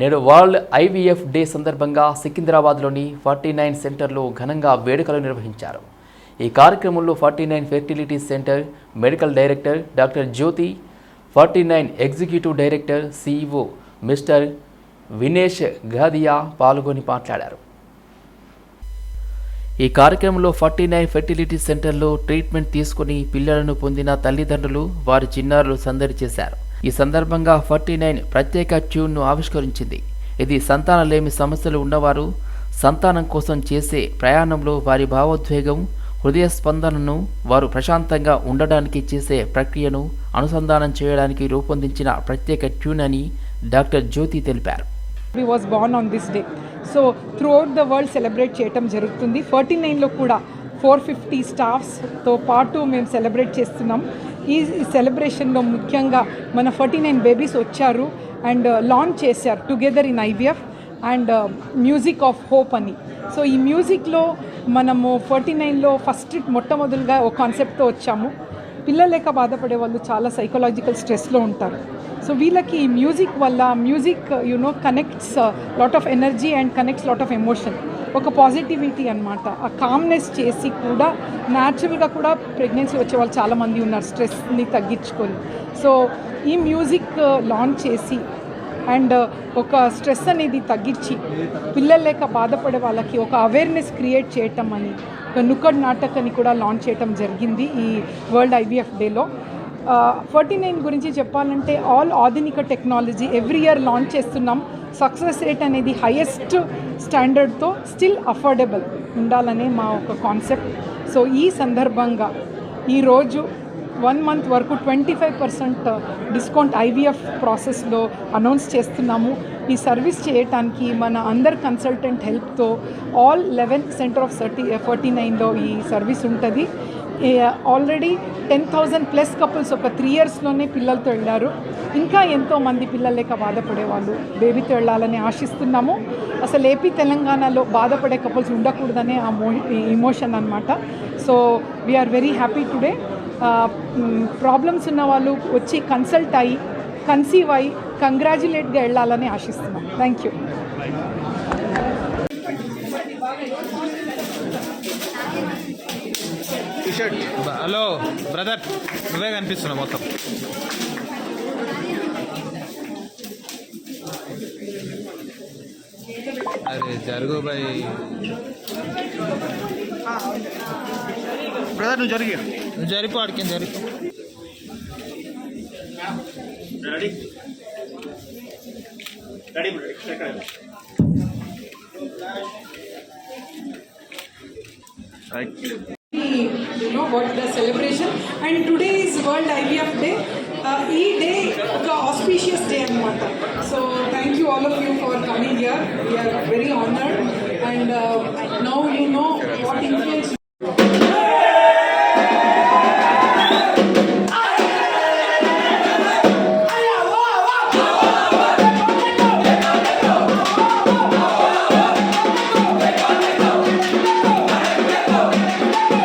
నేడు world IVF day సందర్భంగా సికింద్రాబాద్లోని forty nine సెంటర్లో ఘనంగా వేడుకలు నిర్వహించారు. ఈ కార్యక్రమంలో forty nine fertility centre medical director doctor Jyothi forty nine executive director CEO mister Vinesh Gadiya పాల్గొని మాట్లాడారు. ఈ కార్యక్రమంలో ఫార్టీ నైన్ ఫెర్టిలిటీ సెంటర్లో ట్రీట్మెంట్ తీసుకుని పిల్లలను పొందిన తల్లిదండ్రులు వారి చిన్నారులు సందడి చేశారు. ఈ సందర్భంగా ఫార్టీ నైన్ ప్రత్యేక ట్యూన్ను ఆవిష్కరించింది. ఇది సంతానలేమి సమస్యలు ఉన్నవారు సంతానం కోసం చేసే ప్రయాణంలో వారి భావోద్వేగం హృదయ స్పందనను వారు ప్రశాంతంగా ఉండడానికి చేసే ప్రక్రియను అనుసంధానం చేయడానికి రూపొందించిన ప్రత్యేక ట్యూన్ అని డాక్టర్ జ్యోతి తెలిపారు. We was born on this day so throughout the world celebrate చేయటం జరుగుతుంది. ఫార్టీ నైన్లో కూడా ఫోర్ ఫిఫ్టీ స్టాఫ్స్తో పాటు మేము సెలబ్రేట్ చేస్తున్నాం. ఈ సెలబ్రేషన్లో ముఖ్యంగా మన ఫార్టీ నైన్ బేబీస్ వచ్చారు అండ్ లాంచ్ చేశారు together in IVF and music of hope అని. సో ఈ మ్యూజిక్లో మనము ఫార్టీ నైన్లో ఫస్ట్ మొట్టమొదలుగా ఒక కాన్సెప్ట్తో వచ్చాము. పిల్లలేక బాధపడే వాళ్ళు చాలా సైకలాజికల్ స్ట్రెస్లో ఉంటారు. సో వీళ్ళకి ఈ మ్యూజిక్ వల్ల music you know connects lot of energy and connects lot of emotion ఒక పాజిటివిటీ అనమాట ఆ కామ్నెస్ చేసి కూడా న్యాచురల్గా కూడా ప్రెగ్నెన్సీ వచ్చే వాళ్ళు చాలామంది ఉన్నారు స్ట్రెస్ని తగ్గించుకొని. సో ఈ మ్యూజిక్ లాంచ్ uh, చేసి అండ్ uh, ఒక స్ట్రెస్ అనేది తగ్గించి పిల్లలు లేక బాధపడే వాళ్ళకి ఒక అవేర్నెస్ క్రియేట్ చేయటం అని ఒక నుక్కడ్ నాటక్ అని కూడా లాంచ్ చేయటం జరిగింది ఈ వరల్డ్ ఐవీఎఫ్ డేలో ఫార్టీ నైన్ గురించి చెప్పాలంటే ఆల్ ఆధునిక టెక్నాలజీ ఎవ్రీ ఇయర్ లాంచ్ చేస్తున్నాం. సక్సెస్ రేట్ అనేది హైయెస్ట్ స్టాండర్డ్తో స్టిల్ అఫోర్డబుల్ ఉండాలనే మా ఒక కాన్సెప్ట్. సో ఈ సందర్భంగా ఈరోజు వన్ మంత్ వరకు twenty five percent discount IVF ప్రాసెస్లో అనౌన్స్ చేస్తున్నాము. ఈ సర్వీస్ చేయటానికి మన అందరు consultant హెల్ప్తో all eleven centre of thirty forty నైన్లో ఈ సర్వీస్ ఉంటుంది. Already ten thousand plus couples ఒక త్రీ ఇయర్స్లోనే పిల్లలతో వెళ్ళారు. ఇంకా ఎంతో మంది పిల్లలు లేక బాధపడే వాళ్ళు బేబీతో వెళ్ళాలని ఆశిస్తున్నాము. అసలు ఏపీ తెలంగాణలో బాధపడే కపుల్స్ ఉండకూడదనే ఆ మో ఇమోషన్ అనమాట so we are very happy today problems ఉన్న వాళ్ళు వచ్చి కన్సల్ట్ అయ్యి కన్సీవ్ అయ్యి కంగ్రాచులేట్గా వెళ్ళాలని ఆశిస్తున్నాం థ్యాంక్ యూ హలో బ్రదర్ నువ్వే కనిపిస్తున్నావు మొత్తం. అరే జరుగు బాయ్. బ్రదర్ నువ్వు జరిగి నువ్వు జరిపో అడిగింది జరిపో ready ready ready right you know what the celebration? And today is world ivf day. Uh, ఈ డే ఒక ఆస్పీషియస్ డే అనమాట so thank you all of you for coming here we are very honoured and now you know what influence